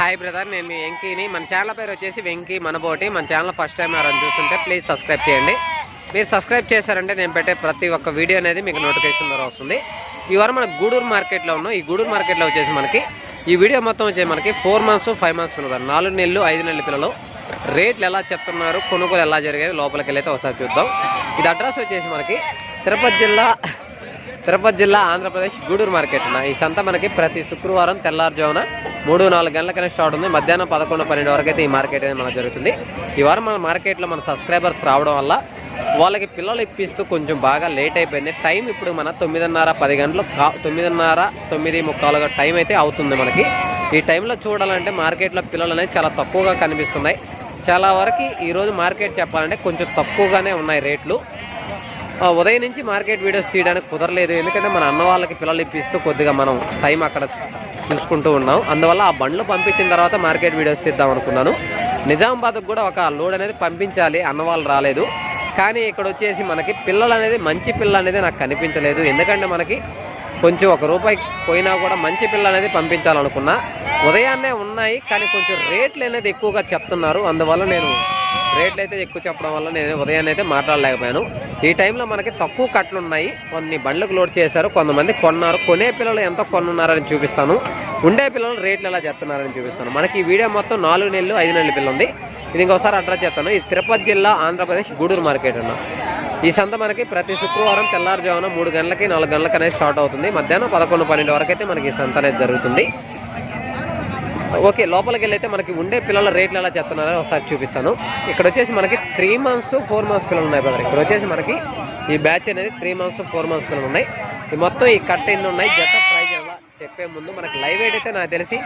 Hi brother నేను మీ వెంకీని. మన channel పేరు వచ్చేసి వెంకీ మనబోటి. మన ఛానల్ ఫస్ట్ టైం ఎవరైనా చూస్తుంటే ప్లీజ్ సబ్స్క్రైబ్ చేయండి. మీరు సబ్స్క్రైబ్ చేశారంటే నేను పెట్టే ప్రతి ఒక్క వీడియో అనేది మీకు నోటిఫికేషన్ ద్వారా వస్తుంది. ఈ వారం మన గూడూరు మార్కెట్లో ఉన్నాం. ఈ గూడూరు మార్కెట్లో వచ్చేసి మనకి ఈ వీడియో మొత్తం వచ్చేసి మనకి ఫోర్ మంత్స్ ఫైవ్ మంత్స్ పిల్లలు నాలుగు నెలలు ఐదు నెలల పిల్లలు. రేట్లు ఎలా చెప్తున్నారు? కొనుగోలు ఎలా జరిగేది లోపలికి వెళ్ళైతే ఒకసారి చూద్దాం. ఇది అడ్రస్ వచ్చేసి మనకి తిరుపతి జిల్లా తిరుపతి జిల్లా ఆంధ్రప్రదేశ్ గూడూరు మార్కెట్. ఈ సంత మనకి ప్రతి శుక్రవారం తెల్లారుజామున మూడు నాలుగు గంటలకనే స్టార్ట్ ఉంది. మధ్యాహ్నం పదకొండు పన్నెండు వరకు అయితే ఈ మార్కెట్ అనేది మనకు జరుగుతుంది. ఈ వారం మన మార్కెట్లో మన సబ్స్క్రైబర్స్ రావడం వల్ల వాళ్ళకి పిల్లలు ఇప్పిస్తూ కొంచెం బాగా లేట్ అయిపోయింది. టైం ఇప్పుడు మన తొమ్మిదిన్నర పది గంటలు కా తొమ్మిదిన్నర తొమ్మిది ముక్కాలుగా టైం అయితే అవుతుంది మనకి. ఈ టైంలో చూడాలంటే మార్కెట్లో పిల్లలు అనేది చాలా తక్కువగా కనిపిస్తున్నాయి. చాలా వరకు ఈరోజు మార్కెట్ చెప్పాలంటే కొంచెం తక్కువగానే ఉన్నాయి రేట్లు. ఉదయం నుంచి మార్కెట్ వీడియోస్ తీయడానికి కుదరలేదు. ఎందుకంటే మన అన్న వాళ్ళకి పిల్లలు ఇప్పిస్తూ కొద్దిగా మనం టైం అక్కడ చూసుకుంటూ ఉన్నాం. అందువల్ల ఆ బండ్లు పంపించిన తర్వాత మార్కెట్ వీడియోస్ తీద్దాం అనుకున్నాను. నిజామాబాద్కు కూడా ఒక లోడ్ అనేది పంపించాలి. అన్న వాళ్ళు రాలేదు. కానీ ఇక్కడ వచ్చేసి మనకి పిల్లలు అనేది మంచి పిల్ల అనేది నాకు కనిపించలేదు. ఎందుకంటే మనకి కొంచెం ఒక రూపాయి పోయినా కూడా మంచి పిల్ల అనేది పంపించాలనుకున్నా. ఉదయాన్నే ఉన్నాయి కానీ కొంచెం రేట్లు అనేది ఎక్కువగా చెప్తున్నారు. అందువల్ల నేను రేట్లు అయితే ఎక్కువ చెప్పడం వల్ల నేను ఉదయాన్నే అయితే మాట్లాడలేకపోయాను. ఈ టైంలో మనకి తక్కువ కట్లు ఉన్నాయి. కొన్ని బండ్లకు లోడ్ చేశారు కొంతమంది కొన్నారు. కొనే పిల్లలు ఎంత కొనున్నారని చూపిస్తాను. ఉండే పిల్లలు రేట్లు ఎలా చెప్తున్నారని చూపిస్తాను. మనకి ఈ వీడియో మొత్తం నాలుగు నెలలు ఐదు నెలల పిల్ల ఉంది. ఇది ఇంకోసారి అడ్రస్ చెప్తాను. ఇది తిరుపతి జిల్లా ఆంధ్రప్రదేశ్ గూడూరు మార్కెట్ అన్న. ఈ సంత మనకి ప్రతి శుక్రవారం తెల్లారుజామున మూడు గంటలకి నాలుగు గంటలకి అనేది స్టార్ట్ అవుతుంది. మధ్యాహ్నం పదకొండు పన్నెండు వరకు అయితే మనకి ఈ సంత అనేది జరుగుతుంది. ఓకే లోపలికి వెళ్ళి అయితే మనకి ఉండే పిల్లల రేట్లు ఎలా చెప్తున్నారో ఒకసారి చూపిస్తాను. ఇక్కడ వచ్చేసి మనకి త్రీ మంత్స్ ఫోర్ మంత్స్ పిల్లలు ఉన్నాయి బ్రదర్ ఇక్కడ వచ్చేసి మనకి ఈ బ్యాచ్ అనేది త్రీ మంత్స్ ఫోర్ మంత్స్ పిల్లలు ఉన్నాయి. ఈ మొత్తం ఈ కట్ ఎన్ని ఉన్నాయి? జత ప్రైజ్ ఎలా? చెప్పే ముందు మనకి లైవ్ వెయిట్ అయితే నాకు తెలిసి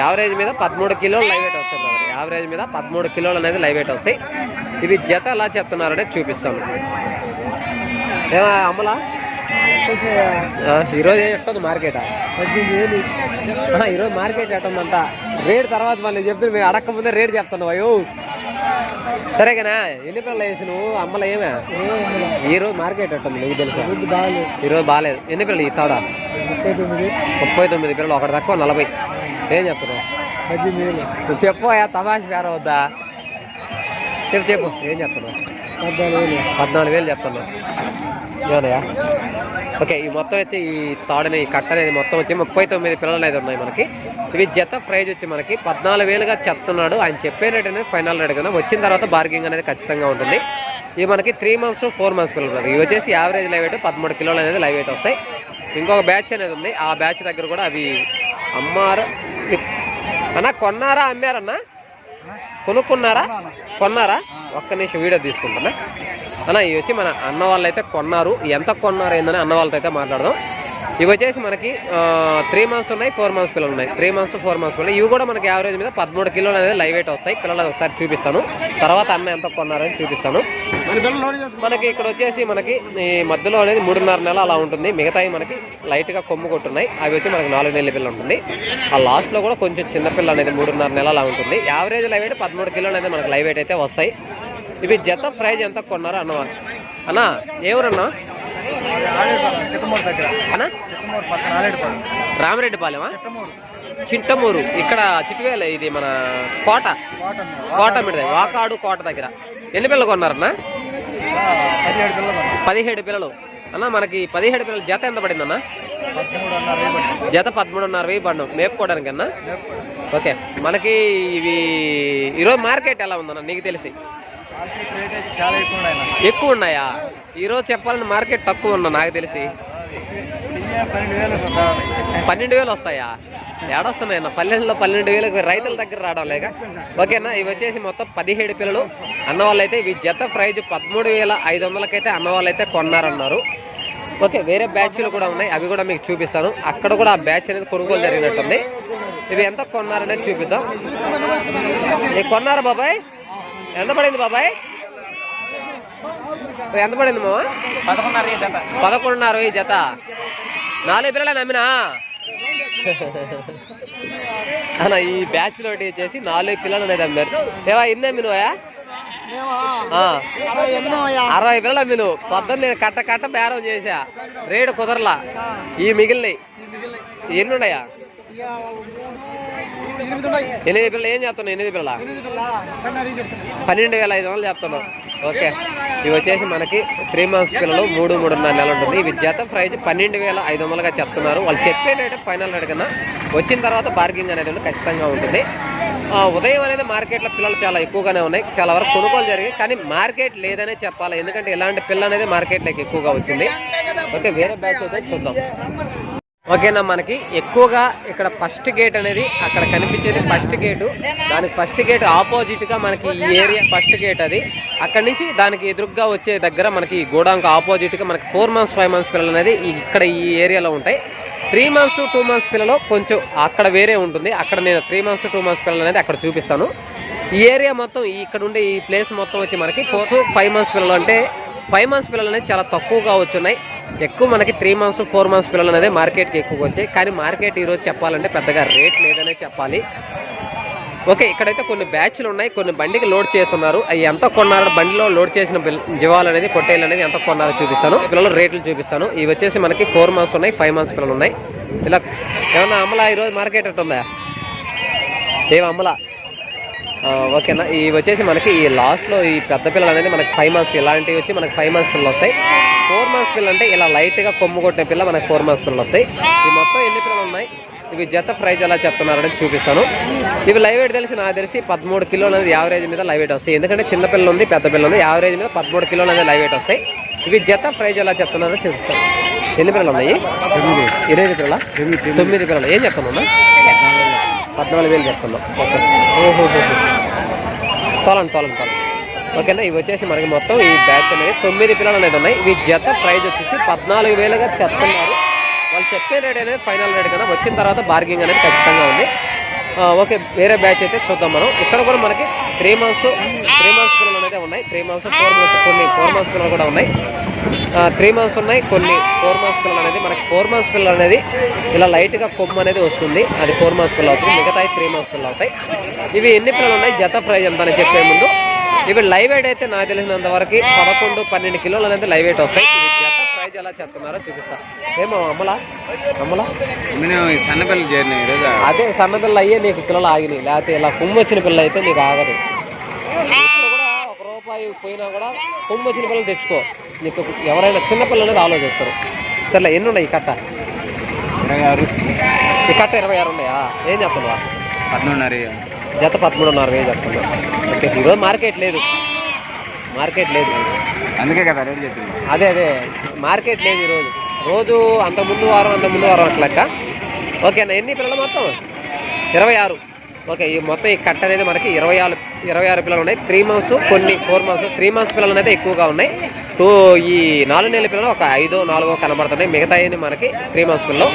యావరేజ్ మీద పదమూడు కిలోలు లైవ్ వెయిట్ వస్తాయి బ్రదర్ యావరేజ్ మీద పదమూడు కిలోలు అనేది లైవ్ వెయిట్ వస్తాయి. ఇవి జత ఎలా చెప్తున్నారనే చూపిస్తాను. ఏమా అమ్మలా ఈరోజు ఏం మార్కెట్ ఈరోజు మార్కెట్ ఎట్టుందంట రేట్ తర్వాత మళ్ళీ చెప్తే మేము అడగకముందే రేట్ చెప్తున్నావు అయ్యో. సరే కదా ఎన్ని పిల్లలు వేసి నువ్వు అమ్మలు ఏమే? ఈరోజు మార్కెట్ ఎట్టుంది నీకు తెలుసు? ఈరోజు బాగాలేదు. ఎన్ని పిల్లలు ఇస్తాడా ముప్పై తొమ్మిది పిల్లలు ఒకటి తక్కువ నలభై. ఏం చెప్తున్నావు? నువ్వు తమాష పేర వద్దా? చెప్పు చెప్పు. ఏం చెప్తున్నావు? పద్నాలుగు వేలు చెప్తున్నావు. ఏమన్నయ్యా? ఓకే ఈ మొత్తం వచ్చి ఈ తాడని ఈ కట్ట అనేది మొత్తం వచ్చి ముప్పై తొమ్మిది పిల్లలు అనేది ఉన్నాయి మనకి. ఇవి జత ప్రైజ్ వచ్చి మనకి పద్నాలుగు వేలుగా చెప్తున్నాడు. ఆయన చెప్పే రేట్ అనేది ఫైనల్ రేట్ కదా వచ్చిన తర్వాత బార్గింగ్ అనేది ఖచ్చితంగా ఉంటుంది. ఇవి మనకి త్రీ మంత్స్ ఫోర్ మంత్స్ పిల్లలు ఉన్నారు. ఇవి వచ్చేసి యావరేజ్ లైవ్ వెయిట్ పదమూడు కిలోలు అనేది లైవ్ వెయిట్ వస్తాయి. ఇంకొక బ్యాచ్ అనేది ఉంది. ఆ బ్యాచ్ దగ్గర కూడా అవి అమ్మారు. అన్న కొన్నారా అమ్మారన్నా? కొనుక్కున్నారా? కొన్నారా? ఒక్క నిమిషం వీడియో తీసుకుంటున్నా. అన్న ఇవి వచ్చి మన అన్న వాళ్ళు అయితే కొన్నారు. ఎంత కొన్నారు ఏందని అన్న వాళ్ళతో అయితే మాట్లాడదాం. ఇవి వచ్చేసి మనకి త్రీ మంత్స్ ఉన్నాయి ఫోర్ మంత్స్ పిల్లలు ఉన్నాయి. త్రీ మంత్స్ ఫోర్ మంత్స్ పిల్లలు. ఇవి కూడా మనకి యావరేజ్ మీద పదమూడు కిలోలు అనేది లైవ్ వెయిట్ వస్తాయి. పిల్లలు ఒకసారి చూపిస్తాను. తర్వాత అన్న ఎంత కొన్నారని చూపిస్తాను. మనకి ఇక్కడ వచ్చేసి మనకి ఈ మధ్యలో అనేది మూడున్నర నెల అలా ఉంటుంది. మిగతాయి మనకి లైట్గా కొమ్ము కొట్టున్నాయి. అవి వచ్చి మనకి నాలుగు నెలల పిల్ల ఉంటుంది. ఆ లాస్ట్లో కూడా కొంచెం చిన్న పిల్ల అనేది మూడున్నర నెల అలా ఉంటుంది. యావరేజ్ లైవ్ వెయిట్ పదమూడు కిలోలు అనేది మనకి లైవ్ వెయిట్ అయితే వస్తాయి. ఇవి జత ప్రైజ్ ఎంత కొన్నారు అన్నవా అన్నా ఎవరన్నా చిత్తమూరు దగ్గర. అన్నా? చిత్తమూరు పక్కన ఆలేడుపాడు రామరెడ్డిపాలెమా? చిత్తమూరు. చింతమూరు ఇక్కడ చిట్టువేల ఇది మన కోట. కోట మీద. వాకాడు కోట దగ్గర. ఎన్ని పిల్లలు కొన్నారన్నా? పదిహేడు పిల్లలు అన్న మనకి పదిహేడు పిల్లలు జత ఎంత అన్నారు వేయబడి జత పదమూడున్నర వెయ్యి పడ్డం. మేపుకోవడానికి అన్న ఓకే. మనకి ఇవి ఈరోజు మార్కెట్ ఎలా ఉందన్న? నీకు తెలిసి. అయితే ఎక్కువ ఉన్నాయి ఈరోజు చెప్పాలని మార్కెట్ తక్కువ ఉన్నా నాకు తెలిసి? పన్నెండు వేలు వేలు వస్తాయా? ఏడొస్తున్నాయన్న. పన్నెండులో పన్నెండు వేలకు రైతుల దగ్గర రావడం లేక? ఓకేనా ఇవి వచ్చేసి మొత్తం పదిహేడు పిల్లలు. అన్న వాళ్ళైతే ఇవి జత ప్రైజ్ పదమూడు వేల ఐదు వందలకైతే అన్న వాళ్ళైతే కొన్నారన్నారు. ఓకే వేరే బ్యాచ్లు కూడా ఉన్నాయి. అవి కూడా మీకు చూపిస్తాను. అక్కడ కూడా ఆ బ్యాచ్ అనేది కొనుగోలు జరిగినట్టుంది. ఇవి ఎంత కొన్నారనేది చూపిద్దాం. కొన్నారా బాబాయ్? ఎంత పడింది బాబాయ్? ఎంత పడింది మామ? పదకొండున్నర ఈ జత. పదకొండున్నర ఈ జత. నాలుగు పిల్లలే నమ్మినా? అన్న ఈ బ్యాచ్లో వచ్చేసి నాలుగు పిల్లలు అనేది అమ్మారు ఏవా ఇన్ని అమ్మినవా ఆ, అరవై పిల్లలు అమ్మిను పొద్దున్న నేను కట్ట కట్ట బేరం చేసా రేటు కుదరలా. ఈ మిగిలినవి ఎన్ని ఉన్నాయా? ఎనిమిది పిల్లలు ఏం చెప్తున్నావు ఎనిమిది పిల్లల? పన్నెండు వేల ఐదు వందలు చెప్తున్నావు ఓకే. ఇవి వచ్చేసి మనకి త్రీ మంత్స్ పిల్లలు మూడు మూడున్నర నెలలు ఉంటుంది. ఇవి జత ప్రైజ్ పన్నెండు వేల ఐదు వందలుగా చెప్తున్నారు. వాళ్ళు చెప్పే రేట్ ఫైనల్ కన్నా వచ్చిన తర్వాత బార్గింగ్ అనేది ఖచ్చితంగా ఉంటుంది. ఉదయం అనేది మార్కెట్లో పిల్లలు చాలా ఎక్కువగానే ఉన్నాయి. చాలా వరకు కొనుగోలు జరిగాయి. కానీ మార్కెట్ లేదనే చెప్పాలి. ఎందుకంటే ఇలాంటి పిల్ల అనేది మార్కెట్లోకి ఎక్కువగా వచ్చింది. ఓకే వేరే బ్యాచ్ అయితే చూద్దాం. ఓకేనా మనకి ఎక్కువగా ఇక్కడ ఫస్ట్ గేట్ అనేది అక్కడ కనిపించేది ఫస్ట్ గేటు. దానికి ఫస్ట్ గేట్ ఆపోజిట్గా మనకి ఈ ఏరియా ఫస్ట్ గేట్ అది. అక్కడ నుంచి దానికి ఎదురుగ్గా వచ్చే దగ్గర మనకి ఈ గోడాంకి ఆపోజిట్గా మనకి ఫోర్ మంత్స్ ఫైవ్ మంత్స్ పిల్లలు అనేది ఇక్కడ ఈ ఏరియాలో ఉంటాయి. త్రీ మంత్స్ టూ మంత్స్ పిల్లలు కొంచెం అక్కడ వేరే ఉంటుంది. అక్కడ నేను త్రీ మంత్స్ టూ మంత్స్ పిల్లలు అనేది అక్కడ చూపిస్తాను. ఈ ఏరియా మొత్తం ఇక్కడ ఉండే ఈ ప్లేస్ మొత్తం వచ్చి మనకి ఫోర్ ఫైవ్ మంత్స్ పిల్లలు అంటే ఫైవ్ మంత్స్ పిల్లలు అనేది చాలా తక్కువగా వచ్చున్నాయి. ఎక్కువ మనకి త్రీ మంత్స్ ఫోర్ మంత్స్ పిల్లలు అనేది మార్కెట్కి ఎక్కువగా వచ్చాయి. కానీ మార్కెట్ ఈరోజు చెప్పాలంటే పెద్దగా రేట్ లేదనే చెప్పాలి. ఓకే ఇక్కడైతే కొన్ని బ్యాచ్లు ఉన్నాయి. కొన్ని బండికి లోడ్ చేస్తున్నారు. అవి ఎంత కొన్నారో బండిలో లోడ్ చేసిన జీవాలు అనేది పొట్టేలు అనేది ఎంత కొన్నారో చూపిస్తాను. పిల్లలు రేట్లు చూపిస్తాను. ఇవి వచ్చేసి మనకి ఫోర్ మంత్స్ ఉన్నాయి ఫైవ్ మంత్స్ పిల్లలు ఉన్నాయి. ఇలా ఏమన్నా అమలా ఈరోజు మార్కెట్ ఎట్టు ఉందా ఏం అమలా? ఓకేనా? ఇవి వచ్చేసి మనకి ఈ లాస్ట్లో ఈ పెద్ద పిల్లలు అనేది మనకి ఫైవ్ మంత్స్ ఇలాంటివి వచ్చి మనకి ఫైవ్ మంత్స్ పిల్లలు వస్తాయి. ఫోర్ మంత్స్ పిల్లలు అంటే ఇలా లైట్గా కొమ్ము కొట్టిన పిల్ల మనకి ఫోర్ మంత్స్ పిల్లలు వస్తాయి. ఈ మొత్తం ఎన్ని పిల్లలు ఉన్నాయి? ఇవి జత ప్రైజ్ ఎలా చెప్తున్నారని చూపిస్తాను. ఇవి లైవ్ వెయిట్ తెలిసి నాకు తెలిసి పదమూడు కిలోలు అనేది యావరేజ్ మీద లైవ్ వెయిట్ వస్తాయి. ఎందుకంటే చిన్న పిల్ల ఉంది పెద్ద పిల్ల ఉంది. యావరేజ్ మీద పదమూడు కిలోలు అనేది లైవ్ వెయిట్ వస్తాయి. ఇవి జత ప్రైజ్ ఎలా చెప్తున్నారో చూపిస్తాను. ఎన్ని పిల్లలు ఉన్నాయి? ఎనిమిది పిల్లల? తొమ్మిది పిల్లలు. ఏం చెప్తున్నా పద్నాలుగు వేలు చెప్తున్నాం ఓకే ఓహో. తోలండి తోలండి తోలండి ఓకేనా? ఇవి వచ్చేసి మనకి మొత్తం ఈ బ్యాచ్ అనేది తొమ్మిది పిల్లలు అనేది ఉన్నాయి. ఇవి జత ప్రైజ్ వచ్చేసి పద్నాలుగు వేలుగా చెప్తున్నారు. వాళ్ళు చెప్పే రేట్ అనేది ఫైనల్ రేట్ కన్నా వచ్చిన తర్వాత బార్గింగ్ అనేది ఖచ్చితంగా ఉంది. ఓకే వేరే బ్యాచ్ అయితే చూద్దాం మనం. ఇక్కడ కూడా మనకి త్రీ మంత్స్ త్రీ మంత్స్ పిల్లలు అనేది ఉన్నాయి. త్రీ మంత్స్ ఫోర్ మంత్స్ కొన్ని ఫోర్ మంత్స్ పిల్లలు కూడా ఉన్నాయి. త్రీ మంత్స్ ఉన్నాయి. కొన్ని ఫోర్ మంత్స్ పిల్లలు అనేది మనకి ఫోర్ మంత్స్ పిల్లలు అనేది ఇలా లైట్గా కొమ్ము అనేది వస్తుంది. అది ఫోర్ మంత్స్ పిల్లలు అవుతుంది మిగతా త్రీ మంత్స్ పిల్లలు అవుతాయి. ఇవి ఎన్ని పిల్లలు ఉన్నాయి? జత ప్రైజ్ ఎంత అని చెప్పే ముందు. ఇవి లైవ్ వెయిట్ అయితే నాకు తెలిసినంత వరకు పదకొండు పన్నెండు కిలోలు అనేది లైవ్ వెయిట్ వస్తాయి. ఇవి జత ప్రైజ్ ఎలా చెప్తున్నారో చూపిస్తా. ఏమో అమ్మలా? అమ్మలా? నేను అదే సన్న పిల్ల అయ్యే నీకు పిల్లలు ఆగినాయి. లేకపోతే ఇలా కొమ్ము వచ్చిన పిల్ల అయితే నీకు ఆగదు. రూపాయి పోయినా కూడా కొమ్ము వచ్చిన పిల్లలు తెచ్చుకో. నీకు ఎవరైనా చిన్న పిల్లలు అనేది ఆలోచిస్తారు. సర్లే ఎన్ని ఉన్నాయి ఈ కట్ట? ఇరవై ఆరు. ఈ కట్ట ఇరవై ఆరు ఉన్నాయా? ఏం చెప్తున్నావా? పద్మూడున్నర. జత పదమూడున్నర వేలు చెప్తున్నా ఓకే ఈరోజు మార్కెట్ లేదు. మార్కెట్ లేదు. అందుకే కదా రేట్ చెప్పింది అదే అదే. మార్కెట్ లేదు ఈరోజు రోజు. అంత ముందు వారం అంత ముందు వారం అట్లా లెక్క. ఓకేనా ఎన్ని పిల్లలు మొత్తం? ఇరవై ఆరు. ఓకే ఈ మొత్తం ఈ కట్ట అనేది మనకి ఇరవై ఆరు ఇరవై ఆరు పిల్లలు ఉన్నాయి. త్రీ మంత్స్ కొన్ని ఫోర్ మంత్స్ త్రీ మంత్స్ పిల్లలు అనేది ఎక్కువగా ఉన్నాయి. టూ ఈ నాలుగు నెలల పిల్లలు ఒక ఐదో నాలుగో కనబడుతున్నాయి. మిగతా మనకి త్రీ మంత్స్ పిల్లలు.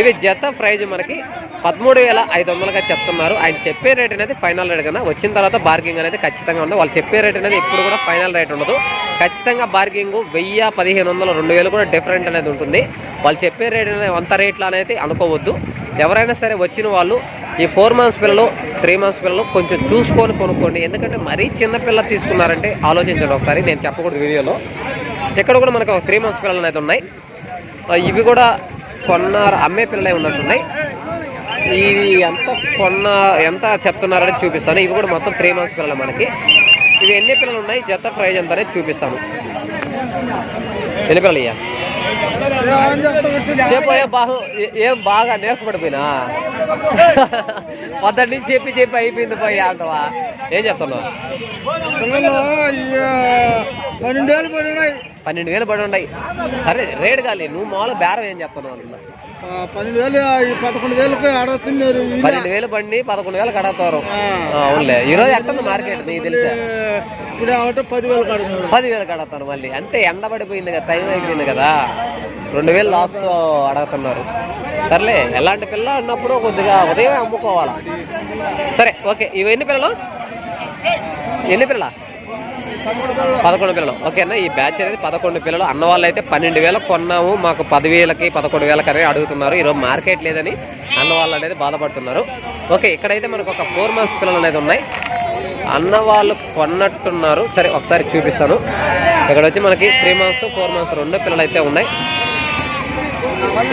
ఇవి జత ప్రైజ్ మనకి పదమూడు వేల ఐదు వందలుగా చెప్తున్నారు. ఆయన చెప్పే రేట్ అనేది ఫైనల్ రేట్ కన్నా వచ్చిన తర్వాత బార్గింగ్ అనేది ఖచ్చితంగా ఉంది వాళ్ళు చెప్పే రేట్ అనేది ఇప్పుడు కూడా ఫైనల్ రేట్ ఉండదు. ఖచ్చితంగా బార్గింగ్ వెయ్యి పదిహేను వందలు రెండు వేలు కూడా డిఫరెంట్ అనేది ఉంటుంది. వాళ్ళు చెప్పే రేట్ అనేది అంత రేట్లు అనేది అనుకోవద్దు. ఎవరైనా సరే వచ్చిన వాళ్ళు ఈ ఫోర్ మంత్స్ పిల్లలు త్రీ మంత్స్ పిల్లలు కొంచెం చూసుకొని కొనుక్కోండి. ఎందుకంటే మరీ చిన్నపిల్ల తీసుకున్నారంటే ఆలోచించండి ఒకసారి నేను చెప్పకూడదు వీడియోలో. ఇక్కడ కూడా మనకు ఒక త్రీ మంత్స్ పిల్లలు అయితే ఉన్నాయి. ఇవి కూడా కొన్నారు అమ్మే పిల్లలే ఉన్నట్టున్నాయి. ఇవి ఎంత కొన్న ఎంత చెప్తున్నారని చూపిస్తాను. ఇవి కూడా మొత్తం త్రీ మంత్స్ పిల్లలు మనకి. ఇవి ఎన్ని పిల్లలు ఉన్నాయి? జత ప్రైజ్ ఎంత అనేది చూపిస్తాను. ఎన్ని పిల్లలు ఇయ్య? చెప్పు ఏం బాగా ఏం బాగా నీరసపడిపోయినా? పొద్దుటి నుంచి చెప్పి చెప్పి అయిపోయింది పోయి అంటవా? ఏం చెప్తున్నావు? పన్నెండు వేలు పడి ఉన్నాయి. పన్నెండు వేలు పడి ఉన్నాయి. సరే రేట్ కాలే నువ్వు మామూలు బేరం ఏం చెప్తున్నావు? పన్నెండు వేలు ఈ పదకొండు వేలకు ఆడ తిన్నారు. పన్నెండు వేలు బండి పదకొండు వేలు కడతారు అవునులే. ఈరోజు ఎట్టుంది మార్కెట్ నీకు తెలుసా? ఇప్పుడు ఆట పదివేలు కడుతున్నారు పదివేలు కడతాను మళ్ళీ. అంతే ఎండబడిపోయింది కదా టైం అయిపోయింది కదా. రెండు వేలు లాస్ట్తో అడుగుతున్నారు. సర్లే ఎలాంటి పిల్ల అన్నప్పుడు కొద్దిగా ఉదయం అమ్ముకోవాలా. సరే ఓకే. ఇవి ఎన్ని పిల్లలు? ఎన్ని పిల్లల? పదకొండు పిల్లలు. ఓకేనా? ఈ బ్యాచ్ అనేది పదకొండు పిల్లలు. అన్న వాళ్ళు అయితే పన్నెండు వేలకు కొన్నాము. మాకు పదివేలకి పదకొండు వేలకి అనేది అడుగుతున్నారు. ఈరోజు మార్కెట్ లేదని అన్న వాళ్ళు అనేది బాధపడుతున్నారు. ఓకే ఇక్కడైతే మనకు ఒక ఫోర్ మంత్స్ పిల్లలు అనేది ఉన్నాయి. అన్న వాళ్ళు కొన్నట్టున్నారు. సరే ఒకసారి చూపిస్తాను. ఇక్కడ వచ్చి మనకి త్రీ మంత్స్ ఫోర్ మంత్స్ రెండు పిల్లలు అయితే ఉన్నాయి.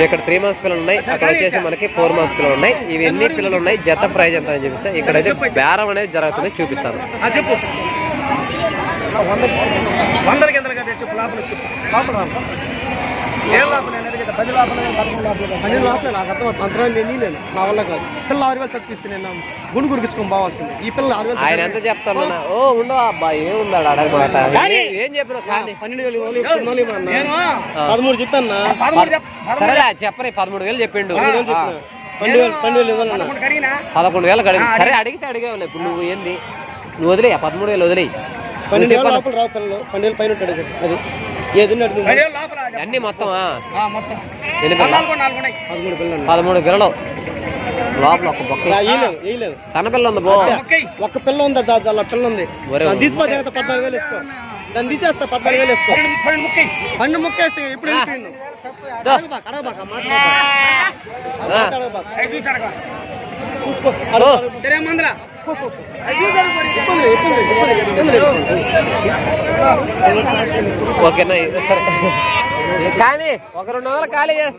ఇక్కడ త్రీ మంత్స్ పిల్లలు ఉన్నాయి. అక్కడ వచ్చేసి మనకి ఫోర్ మంత్స్ పిల్లలు ఉన్నాయి. ఇవి ఎన్ని పిల్లలు ఉన్నాయి? జత ప్రైజ్ ఎంత అని చూపిస్తే ఇక్కడైతే బేరం అనేది జరుగుతుంది. చూపిస్తాను. లోపల లోపల లోపల ఏం లోపల నేను అడిగేది పది లోపల పదకొండు లోపల పన్నెండు లోపలే నాకు అర్థం మంత్రాలు నేను నేను నా వల్ల కాదు. పిల్లలు ఆరు వేలు తప్పిస్తే నేను గుండు గురికించుకొని పోవాల్సింది. ఈ పిల్లలు ఆరు వేలు ఆయన ఎంత చెప్తాను ఓ ఉండవు అబ్బా ఏముందాడు అడగమాట. ఏం చెప్పిన కానీ. పన్నెండు వేలు. నేను పదమూడు చెప్పాను పదమూడు చెప్ సరేలే చెప్పని పదమూడు వేలు చెప్పిండు. పదకొండు వేలు అడిగి సరే అడిగితే అడిగేవాళ్ళు ఇప్పుడు నువ్వు ఏంది? నువ్వు వదిలేయా పదమూడు వేలు వదిలేయి. పన్నెండు వేల లోపల రావు పిల్లలు. పన్నెండు పైన ఉంటాడు. అది. అన్ని మొత్తం పదమూడు పిల్లలు లోపల ఒక బొక్క. సన్న పిల్ల ఉంది బో ఒక్క పిల్ల ఉంది దానిలో పిల్ల ఉంది. తీసిపోతే కదా పద్నాలుగు వేలు వేసుకో. దాన్ని తీసేస్తా పద్నాలుగు వేలు వేసుకో. పన్నెండు ముక్కై పన్ను ముక్కేస్తే ఇప్పుడు. అడగబాక ఓకేనా సరే. కానీ ఒక రెండు వందలు ఖాళీ చేసి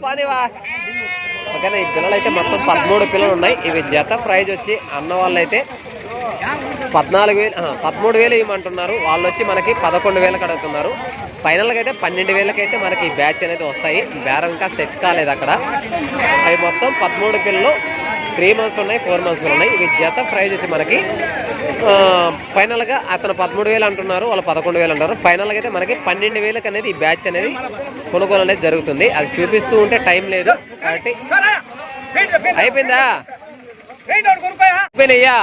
ఓకేనా ఈ పిల్లలు అయితే మొత్తం పదమూడు పిల్లలు ఉన్నాయి. ఇవి జత ప్రైజ్ వచ్చి అన్న వాళ్ళు అయితే పద్నాలుగు వేలు పదమూడు వేలు ఇవ్వమంటున్నారు. వాళ్ళు వచ్చి మనకి పదకొండు వేలకు అడుగుతున్నారు. ఫైనల్గా అయితే పన్నెండు వేలకైతే మనకి బ్యాచ్ అనేది వస్తాయి. బేరం ఇంకా సెట్ కాలేదు అక్కడ. అవి మొత్తం పదమూడు పిల్లలు త్రీ మంత్స్ ఉన్నాయి ఫోర్ మంత్స్ ఉన్నాయి. ఇవి జత ప్రైజ్ వచ్చి మనకి ఫైనల్గా అతను పదమూడు వేలు అంటున్నారు వాళ్ళు పదకొండు వేలు అంటారు ఫైనల్గా అయితే మనకి పన్నెండు వేలకు అనేది ఈ బ్యాచ్ అనేది కొనుగోలు అనేది జరుగుతుంది. అది చూపిస్తూ ఉంటే టైం లేదు కాబట్టి. అయిపోయిందా? అయిపోయినయ్యా?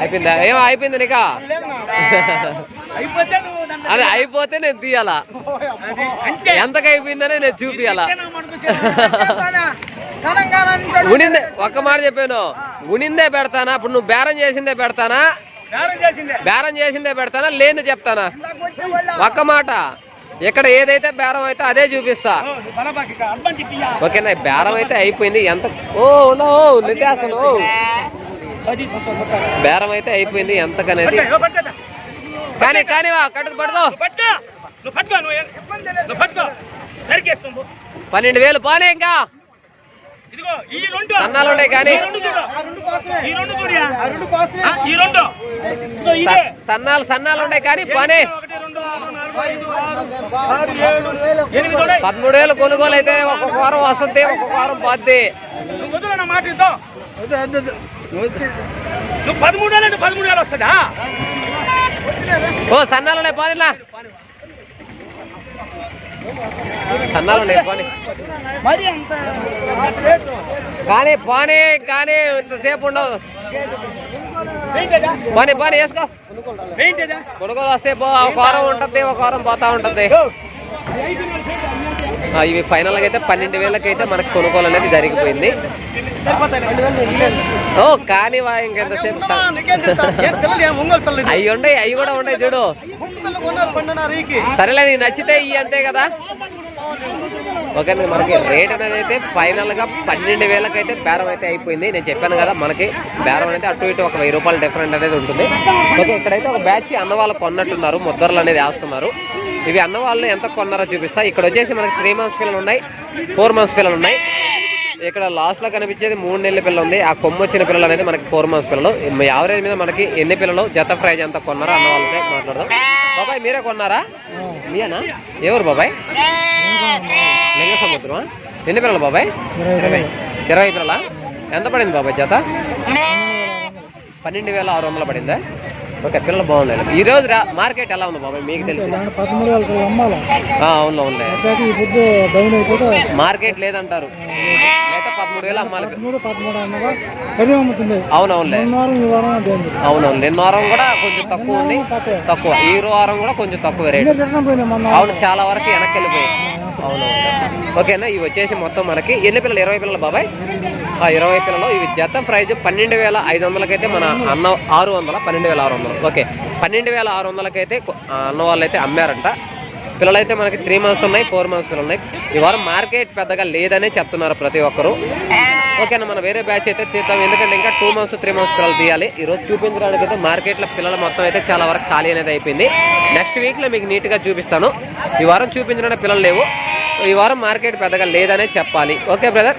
అయిపోయిందా? ఏం అయిపోయింది నీకా? అది అయిపోతే నేను తీయాలా? ఎంతకు అయిపోయిందనే నేను చూపియాలా. ఉనిందే ఒక్క మాట చెప్పాను. ఉనిందే పెడతానా? ఇప్పుడు నువ్వు బేరం చేసిందే పెడతానా? బేరం చేసిందే. పెడతానా? లేని చెప్తానా? ఒక్క మాట. ఇక్కడ ఏదైతే బేరం అయితే అదే చూపిస్తా. ఓ. ఓకేనా బేరం అయితే అయిపోయింది. ఎంత ఓ నో నిత్యాసను పది సొక్క సొక్క. బేరం అయితే అయిపోయింది ఎంతకనేది. కానీ కానీ కట్టుకు నువ్వు. పన్నెండు వేలు పోనే ఇంకా. ఇదిగో ఈ రెండు. సన్నాలు ఉన్నాయి కానీ. సన్నాలు సన్నాలు ఉన్నాయి కానీ పోనే. పదమూడు వేలు కొనుగోలు. అయితే ఒక్కొక్క వారం వస్తుంది ఒక్కొక్క వారం పోద్ది. పదమూడు వేలు అంటే పదమూడు వేలు వస్తుందా? ఓ సన్నాలు ఉన్నాయి పోనిలా సన్నాలు మరి అంత. కానీ పోనీ కానీ ఇంతసేపు ఉండవు. పోనీ పోనీ వేసుకో. కొనుగోలు వస్తే ఒక వారం ఉంటుంది ఒక వారం పోతా ఉంటుంది. ఇవి ఫైనల్గా అయితే పన్నెండు వేలకైతే మనకి కొనుగోలు అనేది జరిగిపోయింది. ఓ కానీ వా ఇంకెంతసేపు అవి ఉన్నాయి అవి కూడా ఉన్నాయి చూడు. సరేలే నీకు నచ్చితే ఇవి అంతే కదా. ఓకే మనకి రేట్ అనేది అయితే ఫైనల్గా పన్నెండు వేలకైతే బేరం అయితే అయిపోయింది. నేను చెప్పాను కదా మనకి బేరం అనేది అటు ఇటు ఒక వెయ్యి రూపాయలు డిఫరెంట్ అనేది ఉంటుంది. ఓకే ఇక్కడైతే ఒక బ్యాచ్ అన్న వాళ్ళు కొన్నట్టున్నారు ముద్దర్లు అనేది వేస్తున్నారు. ఇవి అన్న వాళ్ళు ఎంత కొన్నారో చూపిస్తా. ఇక్కడ వచ్చేసి మనకి త్రీ మంత్స్ పిల్లలు ఉన్నాయి ఫోర్ మంత్స్ పిల్లలు ఉన్నాయి ఇక్కడ లాస్ట్లో కనిపించేది మూడు నెలల పిల్ల ఉంది. ఆ కొమ్ము వచ్చిన పిల్లలు అనేది మనకి ఫోర్ మంత్స్ పిల్లలు. యావరేజ్ మీద మనకి ఎన్ని పిల్లలు జత ప్రైజ్ ఎంత కొన్నారో అన్న వాళ్ళతో మాట్లాడదాం. బాబాయ్ మీరే కొన్నారా? మీయేనా? ఎవరు బాబాయ్? లింగ సముద్రం ఎన్ని పిల్లలు బాబాయ్? ఇరవై పిల్లల? ఎంత పడింది బాబాయ్ జత? పన్నెండు వేల ఆరు వందలు పడిందా? ఓకే పిల్లలు బాగున్నాయి ఈ రోజు రా మార్కెట్ ఎలా ఉంది బాబాయ్? మీకు తెలిసి అవును అవునులే మార్కెట్ లేదంటారు. పదమూడు వేలు అమ్మాలి. అవునవునులే. అవునవును నిన్న వారం కూడా కొంచెం తక్కువ ఉంది. తక్కువ. ఈ వారం కూడా కొంచెం తక్కువ రేట్. అవును చాలా వరకు వెనక్కి వెళ్ళిపోయాయి. అవునవును ఓకేనా? ఇవి వచ్చేసి మొత్తం మనకి ఎన్ని పిల్లలు? ఇరవై పిల్లలు బాబాయ్? ఆ ఇరవై పిల్లలు ఇవి జత ప్రైజ్ పన్నెండు వేల ఐదు వందలకైతే మన అన్న ఆరు వందల పన్నెండు వేల ఆరు వందలు. ఓకే పన్నెండు వేల ఆరు వందలకైతే అన్న వాళ్ళు అయితే అమ్మారంట. పిల్లలైతే మనకి త్రీ మంత్స్ ఉన్నాయి ఫోర్ మంత్స్ పిల్లలు ఉన్నాయి. ఈ వారం మార్కెట్ పెద్దగా లేదనే చెప్తున్నారు ప్రతి ఒక్కరు. ఓకేనా మన వేరే బ్యాచ్ అయితే తీద్దాం. ఎందుకంటే ఇంకా టూ మంత్స్ త్రీ మంత్స్ పిల్లలు తీయాలి. ఈరోజు చూపించడానికి అయితే మార్కెట్లో పిల్లలు మొత్తం అయితే చాలా వరకు ఖాళీ అనేది అయిపోయింది. నెక్స్ట్ వీక్లో మీకు నీట్గా చూపిస్తాను. ఈ వారం చూపించడానికి పిల్లలు లేవు. ఈ వారం మార్కెట్ పెద్దగా లేదనే చెప్పాలి. Okay brother?